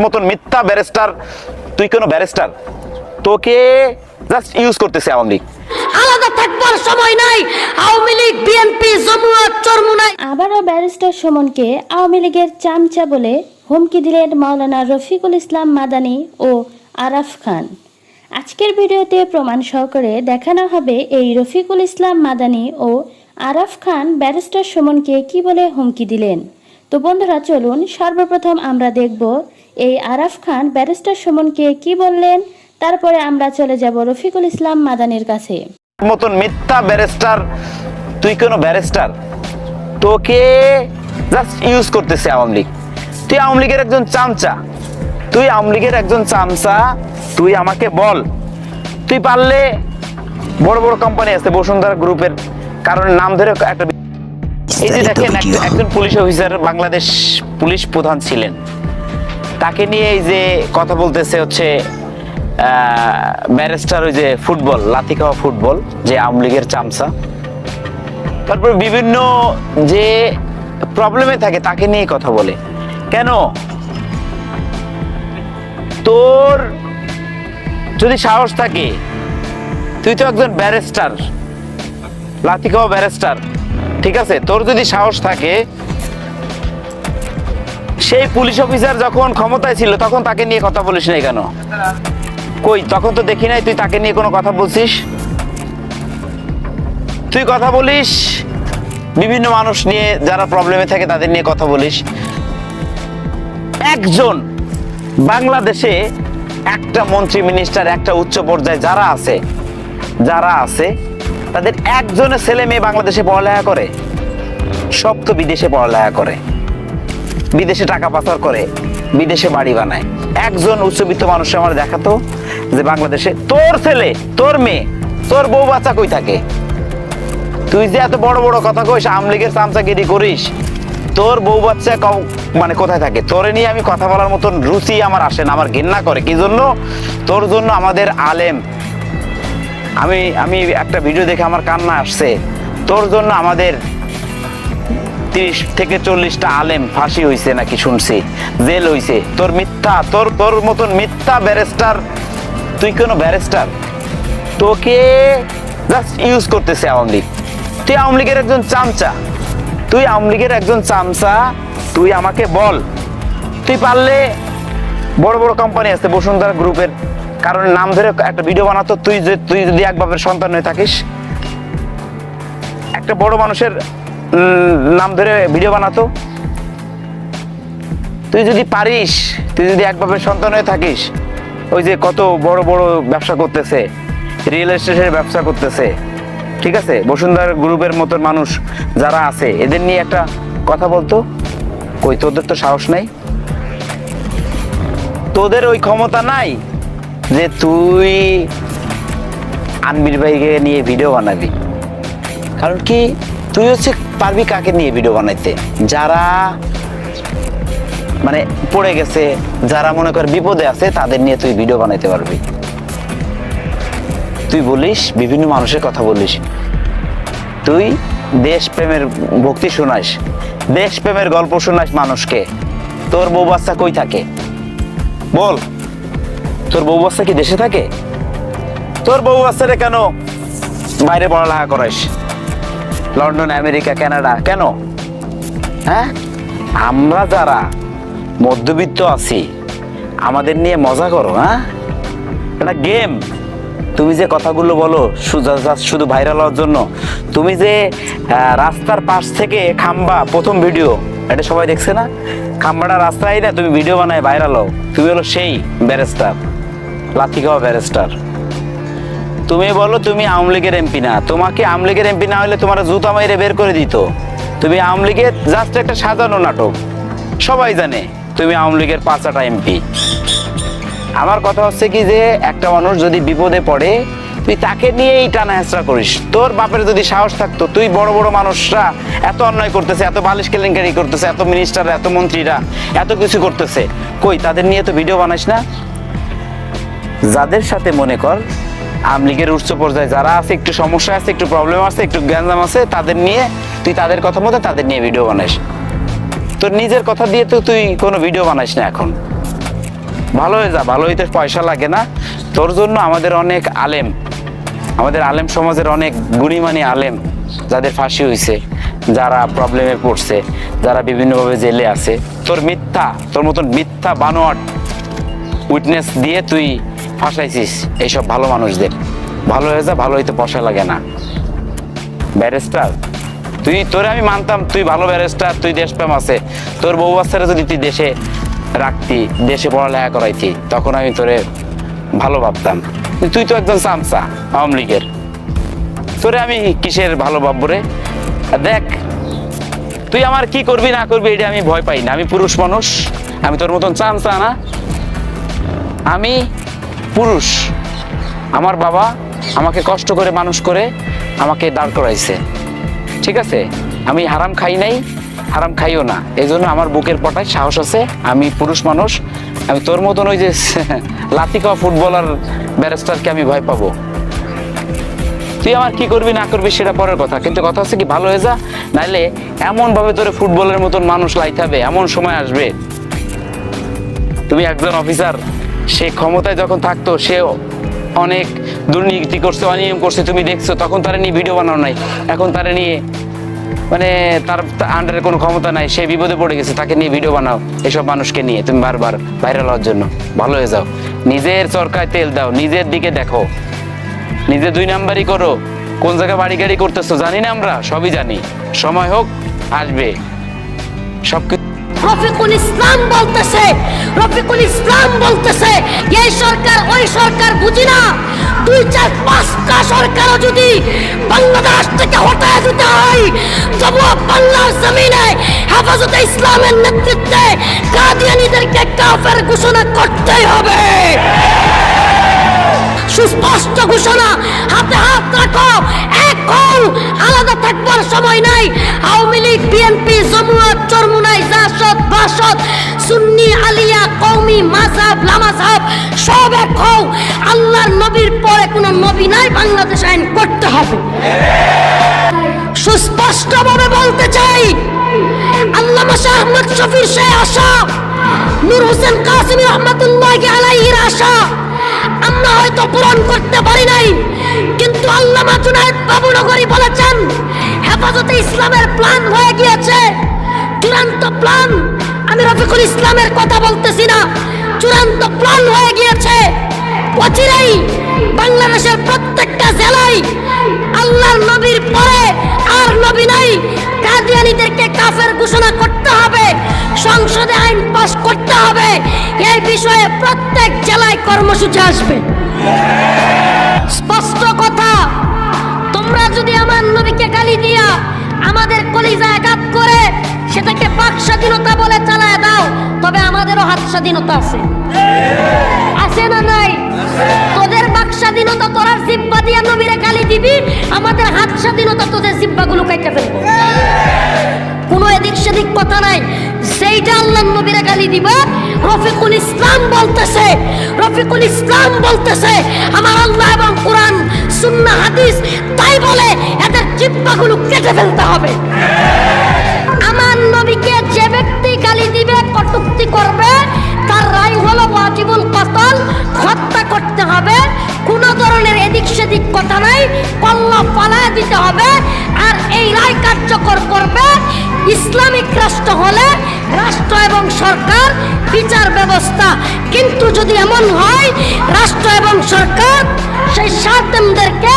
মতন মিথ্যা ব্যারিস্টার তুই কোনো ব্যারিস্টার? তোকে জাস্ট ইউজ করতেছে আওয়ামী লীগ। আলাদা থাকবার সময় নাই। আওয়ামী লীগ বিএনপি জমুয়াত চরমুনাই। আবারও ব্যারিস্টার সুমনকে আওয়ামী লীগের চামচা বলে হুমকি দিলেন মাওলানা রফিকুল ইসলাম মাদানি ও আরাফ খান। আজকের ভিডিওতে প্রমাণ সহকারে দেখানো হবে এই রফিকুল ইসলাম মাদানি ও আরাফ খান ব্যারিস্টার সুমনকে কি বলে হুমকি দিলেন। তো বন্ধুরা, চলুন সর্বপ্রথম আমরা দেখব এই আরাফ খান ব্যারিস্টার সুমনকে কি বললেন। তারপরে আমরা চলে যাব রফিকুল ইসলাম মাদানির কাছে। মতন মিথ্যা ব্যারিস্টার, তুই কোনো ব্যারিস্টার? তোকে জাস্ট ইউজ করতেছে আওয়ামী লীগ। তুই আওয়ামী লীগের একজন চামচা। তুই আওয়ামী লীগের একজন চামচা, তুই আমাকে বল। তুই পারলে বড় বড় কোম্পানি আছে, বসুন্ধরা গ্রুপের কারণ নাম ধরে একটা এই যে দেখেন এক- একজন পুলিশ অফিসার বাংলাদেশ পুলিশ প্রধান ছিলেন। তাকে নিয়ে এই যে কথা বলতেছে হচ্ছে ব্যারিস্টার ওই যে ফুটবল লাথি খাওয়া ফুটবল যে আওয়ামী লীগের চামচা। তারপর বিভিন্ন যে প্রবলেমে থাকে তাকে নিয়ে কথা বলে। কেন? তোর যদি সাহস থাকে তুই তো একজন ব্যারিস্টার লাথি খাওয়া ব্যারিস্টার। ঠিক আছে? তোর যদি সাহস থাকে, সেই পুলিশ অফিসার যখন ক্ষমতায় ছিল, তখন তাকে নিয়ে কথা বলিস নাই কেন? কই, তখন তো দেখি নাই তুই তাকে নিয়ে কোনো কথা বলছিস? তুই কথা বলিস, বিভিন্ন মানুষ নিয়ে যারা প্রবলেমে থাকে তাদের নিয়ে কথা বলিস। একজন বাংলাদেশে একটা মন্ত্রী মিনিস্টার একটা উচ্চ পর্যায়ে যারা আছে যারা আছে তাদের একজনের ছেলে মেয়ে বাংলাদেশে পড়ালেখা করে সব তো বিদেশে পড়ালেখা করে, বিদেশে টাকা পাচার করে, বিদেশে বাড়ি বানায়। একজন উচ্চবিত্ত মানুষ আমার দেখাতো যে বাংলাদেশে তোর ছেলে, তোর মেয়ে, তোর বউ বাচ্চা কই থাকে? তুই যে এত বড় বড় কথা কইস আমলিগের চামচাগিরি করিস, তোর বউ বাচ্চা ক- মানে কোথায় থাকে? তোরে নিয়ে আমি কথা বলার মতন রুচি আমার আসে না, আমার ঘেন্না করে। কি জন্য? তোর জন্য আমাদের আলেম আমি আমি একটা ভিডিও দেখে আমার কান্না আসছে। তোর জন্য আমাদের তিরিশ থেকে চল্লিশটা আলেম ফাঁসি হয়েছে নাকি শুনছি, জেল হইছে। তোর মিথ্যা, তোর তোর মতন মিথ্যা ব্যারিস্টার তুই কোনো ব্যারিস্টার তোকে জাস্ট ইউজ করতেছে আওয়ামী লীগ। তুই আওয়ামী লীগের একজন চামচা। তুই আওয়ামী লীগের একজন চামচা, তুই আমাকে বল। তুই পারলে বড় বড় কোম্পানি আছে, বসুন্ধরা গ্রুপের কারণ নাম ধরে একটা ভিডিও বানাতো, তুই যে তুই যদি এক বাপের সন্তান হয়ে থাকিস, একটা বড় মানুষের নাম ধরে ভিডিও বানাতো। তুই যদি পারিস, তুই যদি এক বাপের সন্তান হয়ে থাকিস, ওই যে কত বড় বড় ব্যবসা করতেছে রিয়েল এস্টেটের ব্যবসা করতেছে, ঠিক আছে? বসুন্ধরা গ্রুপের মতন মানুষ যারা আছে, এদের নিয়ে একটা কথা বলতো। কই, তোদের তো সাহস নাই। তোদের ওই ক্ষমতা নাই। যে তুই আনবির ভাইকে নিয়ে ভিডিও বানাবি। কারণ কি? তুই হচ্ছে পারবি কাকে নিয়ে ভিডিও বানাইতে? যারা মানে পড়ে গেছে, যারা মনে কর বিপদে আছে, তাদের নিয়ে তুই ভিডিও বানাইতে পারবি। তুই বলিস, বিভিন্ন মানুষের কথা বলিস। তুই দেশপ্রেমের ভক্তি শোনাস দেশপ্রেমের গল্প শোনাস মানুষকে। তোর বউ বাচ্চা কই থাকে? বল। তোর বউ বাচ্চা কি দেশে থাকে? তোর বউ বাচ্চারে কেন? বাইরে পড়ালেখা করাইস। লন্ডন, আমেরিকা, কানাডা, কেন? হ্যাঁ? আমরা যারা মধ্যবিত্ত আছি, আমাদের নিয়ে মজা করো হ্যাঁ? এটা গেম। তুমি যে কথাগুলো বলো শুধু শুধু ভাইরাল হওয়ার জন্য। তুমি যে রাস্তার পাশ থেকে খাম্বা, প্রথম ভিডিও এটা সবাই দেখছে না? খাম্বাটা রাস্তায় না, তুমি ভিডিও বানায় ভাইরাল হও। তুমি হলো সেই ব্যারিস্টার। লাথি ব্যারিস্টার। তুমি বলো, তুমি আওয়ামী লীগের এমপি না। তোমাকে আওয়ামী লীগের এমপি না হলে তোমার জুতা মাইরে বের করে দিত। তুমি আওয়ামী লীগের জাস্ট একটা সাজানো নাটক। সবাই জানে, তুমি আওয়ামী লীগের পাঁচাটা এমপি। আমার কথা হচ্ছে কি যে, একটা মানুষ যদি বিপদে পড়ে, তুই তাকে নিয়েই টানা হেঁচড়া করিস। তোর বাপের যদি সাহস থাকতো, তুই বড় বড় মানুষরা এত অন্যায় করতেছে, এত বালিশ কেলেঙ্কারি করতেছে, এত মিনিস্টার এত মন্ত্রীরা, এত কিছু করতেছে। কই, তাদের নিয়ে তো ভিডিও বানাইস না? যাদের সাথে মনে কর, আওয়ামী লীগের উচ্চ পর্যায়ে যারা আছে, একটু সমস্যা আছে, একটু প্রবলেম আছে, একটু গ্যাঞ্জাম আছে, তাদের নিয়ে তুই তাদের কথা মতো তাদের নিয়ে ভিডিও বানাইস তোর নিজের কথা দিয়ে তো তুই কোনো ভিডিও বানাইস না এখন। ভালো হয়ে যা, ভালো হইতে পয়সা লাগে না। তোর জন্য আমাদের অনেক আলেম, আমাদের আলেম সমাজের অনেক গুণীমানী আলেম, যাদের ফাঁসি হয়েছে যারা প্রবলেমে পড়ছে, যারা বিভিন্নভাবে জেলে আছে। তোর মিথ্যা, তোর মতন মিথ্যা বানোয়াট উইটনেস দিয়ে তুই ফাঁসাইছিস, এইসব ভালো মানুষদের। ভালো হয়ে যা, ভালো হইতে পয়সা লাগে না। ব্যারিস্টার, তুই, তোরে আমি মানতাম, তুই ভালো ব্যারিস্টার, তুই দেশপ্রেম আছে। তোর বউ বাচ্চারা যদি তুই দেশে রাখতি, দেশে পড়ালেখা করাইতি, তখন আমি তোরে ভালো ভাবতাম। তুই তো একজন চামচা, আওয়ামী লীগের। তোরে আমি কিসের ভালো ভাববো রে? দেখ, তুই আমার কি করবি, না করবি, এটা আমি ভয় পাই না। আমি পুরুষ মানুষ, আমি তোর মতন চামচা না। আমি পুরুষ। আমার বাবা আমাকে কষ্ট করে মানুষ করে আমাকে দাঁড় করাইছে। ঠিক আছে? আমি হারাম খাই নাই, হারাম খাইও না। এই জন্য আমার বুকের পটায় সাহস আছে, আমি পুরুষ মানুষ। আমি তোর মতন ওই যে লাতিকা ফুটবলার, ব্যারিস্টারকে আমি ভয় পাবো। তুই আমার কি করবি, না করবি, সেটা পরের কথা। কিন্তু কথা হচ্ছে কি, ভালো হয়ে যা, নাইলে এমন ভাবে তোরে ফুটবলের মতন মানুষ লাইতে হবে, এমন সময় আসবে। তুমি একজন অফিসার সে ক্ষমতায় যখন থাকতো, সে অনেক দুর্নীতি করছে, অনিয়ম করছে, তুমি দেখছ, তখন তারা নিয়ে ভিডিও বানানো নাই। এখন তারা নিয়ে মানে তার আন্ডারে কোনো ক্ষমতা নাই, সে বিপদে পড়ে গেছে, তাকে নিয়ে ভিডিও বানাও, এসব মানুষকে নিয়ে, তুমি বারবার ভাইরাল হওয়ার জন্য, ভালো হয়ে যাও। নিজের চরকায় তেল দাও, নিজের দিকে দেখো। নিজে দুই নাম্বারই করো, কোন জায়গায় বাড়ি গাড়ি করতেছো, জানি না আমরা, সবই জানি। সময় হোক, আসবে। সব কিছু রফিকুল ইসলাম বলতেছে, রফিকুল ইসলাম বলতেছে, এই সরকার, ওই সরকার বুঝি না? দুই চার পাঁচটা সরকারও যদি বাংলাদেশ থেকে হটায় দিতে হয়, তবুও বাংলার জমিনে হেফাজতে ইসলামের নেতৃত্বে কাদিয়ানিদেরকে কাফের ঘোষণা করতেই হবে। সুস্পষ্ট ঘোষণা, হাতে হাত রাখো হও আলাদা থাকবার সময় নাই। আওয়ামী লীগ, বিএনপি জমুয়াত চরমুনাই, জাসদ, বাসদ, সুন্নি, আলিয়া, কওমি, মাযহাব, লামাযহাব, সব এক হও। আল্লাহর নবীর পরে কোনো নবী নাই বাংলাদেশ আইন করতে হবে। সুস্পষ্টভাবে বলতে চাই, আল্লামা শাহ আহমদ শফির সে আশা, নূর হোসেন কাসিমি রহমতুল্লাহ আলাইহির আশা, আমরা হয়তো পূরণ করতে পারি নাই। কিন্তু আল্লামা জুনায়েদ বাবুনগরী বলেছেন, হেফাজতে ইসলামের প্ল্যান হয়ে গিয়েছে। চূড়ান্ত প্ল্যান আমি রফিকুল ইসলামের কথা বলতেছি না, চূড়ান্ত প্ল্যান হয়ে গিয়েছে। অচিরেই বাংলাদেশের প্রত্যেকটা জেলায় আল্লাহর নবীর পরে আর নবী নাই। কাদিয়ানিদেরকে কাফের ঘোষণা করতে হবে। সংসদে আইন পাস এই বিষয়ে প্রত্যেক জেলায় কর্মসূচি আসবে। স্পষ্ট কথা, তোমরা যদি আমার নবীকে গালি দিয়া আমাদের কলিজা আঘাত করে সেটাকে বাক স্বাধীনতা বলে চালায় দাও, তবে আমাদেরও হাত স্বাধীনতা আছে। আছে না নাই? তোদের বাক স্বাধীনতা তোরার জিব্বা দিয়া নবীরে গালি দিবি, আমাদের হাত স্বাধীনতা তোদের জিব্বাগুলো কাইটা ফেলব। কোনো এদিক সেদিক কথা নাই। সেইটা আল্লাহ নবীরে গালি দিবা? রফিকুল ইসলাম বলতেছে, রফিকুল ইসলাম বলতেছে, আমার আল্লাহ এবং কোরআন, সুন্নাহ, হাদিস, তাই বলে এদের জিব্বাগুলো কেটে ফেলতে হবে। আমার নবীকে যে ব্যক্তি গালি দিবে, কটুক্তি করবে, তার রায় হলো ওয়াজিবুল কতল, হত্যা করতে হবে। কোনো ধরনের এদিক সেদিক কথা নাই কল্লা পালায় দিতে হবে। আর এই রায় কার্যকর করবে ইসলামিক রাষ্ট্র হলে রাষ্ট্র এবং সরকার বিচার ব্যবস্থা। কিন্তু যদি এমন হয়, রাষ্ট্র এবং সরকার সেই সাতেমদেরকে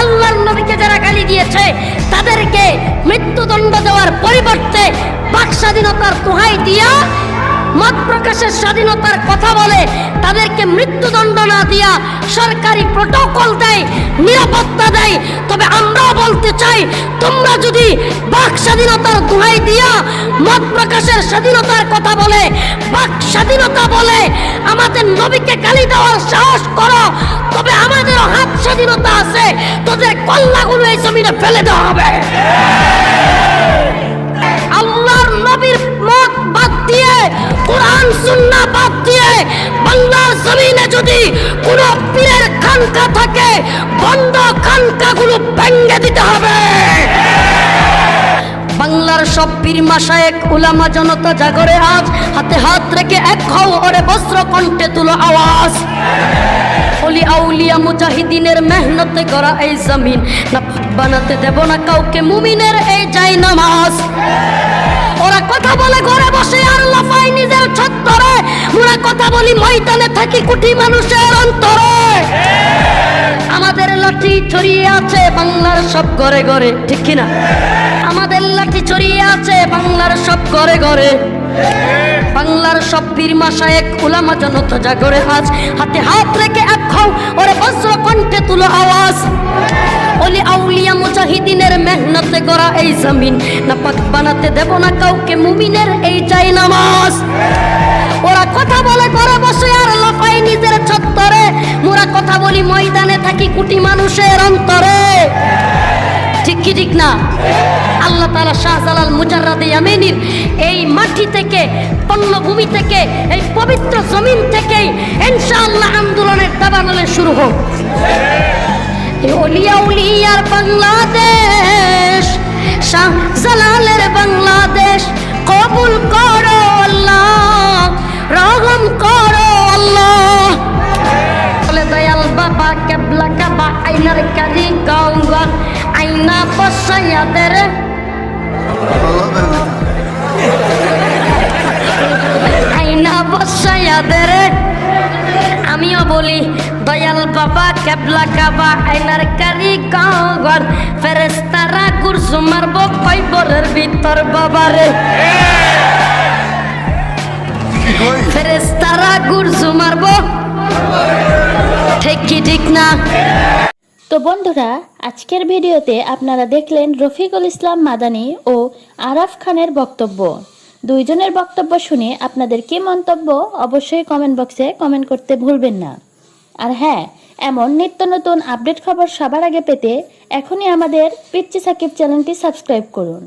আল্লাহর নবীকে যারা গালি দিয়েছে, তাদেরকে মৃত্যুদণ্ড দেওয়ার পরিবর্তে বাক স্বাধীনতার দোহাই দিয়া মত প্রকাশের স্বাধীনতার কথা বলে তাদেরকে মৃত্যুদণ্ড না দিয়া সরকারি প্রোটোকল দেয়, নিরাপত্তা দেয়। তবে আমরা বলতে চাই, তোমরা যদি বাক স্বাধীনতার দোহাই দিয়া মত প্রকাশের স্বাধীনতার কথা বলে, বাক স্বাধীনতা বলে আমাদের নবীকে গালি দেওয়ার সাহস করো, তবে আমাদেরও হাত স্বাধীনতা আছে, তোদের কল্লাগুলো এই জমিনে ফেলে দেওয়া হবে। আল্লাহর নবীর দিয়ে কোরআন সুন্নাহ বাদ দিয়ে বাংলার জমিনে যদি কোন পীরের খানকা থাকে, বন্ধ খানকাগুলো ভেঙে দিতে হবে। বাংলার সব পীর মাসায়েক উলামা জনতা জাগরে আজ, হাতে হাত রেখে এক হও ওরে বস্ত্র কণ্ঠে তুলো আওয়াজ। অলি আউলিয়া মুজাহিদিনের মেহনতে করা এই জমিন, না বানাতে দেব না কাউকে মুমিনের এই যাই নামাজ ওরা কথা বলে, ঘরে বসে আর লাফাই নিজের ছত্তরে। ওরা কথা বলি ময়দানে থাকি কোটি মানুষের অন্তরে। আমাদের লাঠি ছড়িয়ে আছে বাংলার সব ঘরে ঘরে, ঠিক কিনা? আমাদের লাঠি ছড়িয়ে আছে বাংলার সব ঘরে ঘরে। বাংলার সব পীর মাসায়েক উলামা জনতা জাগরে আজ হাতে হাত রেখে এক খাও ওরে বজ্র কণ্ঠে তুলো আওয়াজ। অলি আউলিয়া মুজাহিদিনের মেহনতে করা এই জমিন। না পাক বানাতে দেব না কাউকে মুমিনের এই চাই নামাজ। ওরা কথা বলে ঘরে বসে আর লাফাই নিজের ছত্তরে। মোরা কথা বলি ময়দানে থাকি কোটি মানুষের অন্তরে। ঠিক কি ঠিক না? আল্লাহ তালা শাহজালাল মুজাররাদে ইয়ামেনির এই মাটি থেকে, পণ্যভূমি থেকে, এই পবিত্র জমিন থেকেই ইনশাআল্লাহ আন্দোলনের দাবানলে শুরু হোক। অলিয়া উলিয়ার বাংলাদেশ শাহজালালের বাংলাদেশ, কবুল করো আল্লাহ, রহম করো আল্লাহ। বলে দয়াল বাবা, কেবলা কাবা আইনার কারি গঙ্গা আইনা বসাইয়াদের আইনা বসাইয়াদের আমিও বলি দয়াল বাবা, কেবলা কাবা আইনার কারি গঙ্গর ফেরেস্তারা কুরসু মারবো কইবরের ভিতর বাবারে ফেরেস্তারা গুরসু মারবো ঠিক কি ঠিক না। তো বন্ধুরা, আজকের ভিডিওতে আপনারা দেখলেন রফিকুল ইসলাম মাদানি ও আরাফ খানের বক্তব্য। দুইজনের বক্তব্য শুনে আপনাদের কি মন্তব্য অবশ্যই কমেন্ট বক্সে কমেন্ট করতে ভুলবেন না। আর হ্যাঁ এমন নিত্য নতুন আপডেট খবর সবার আগে পেতে এখনই আমাদের পিচ্চি সাকিব চ্যানেলটি সাবস্ক্রাইব করুন।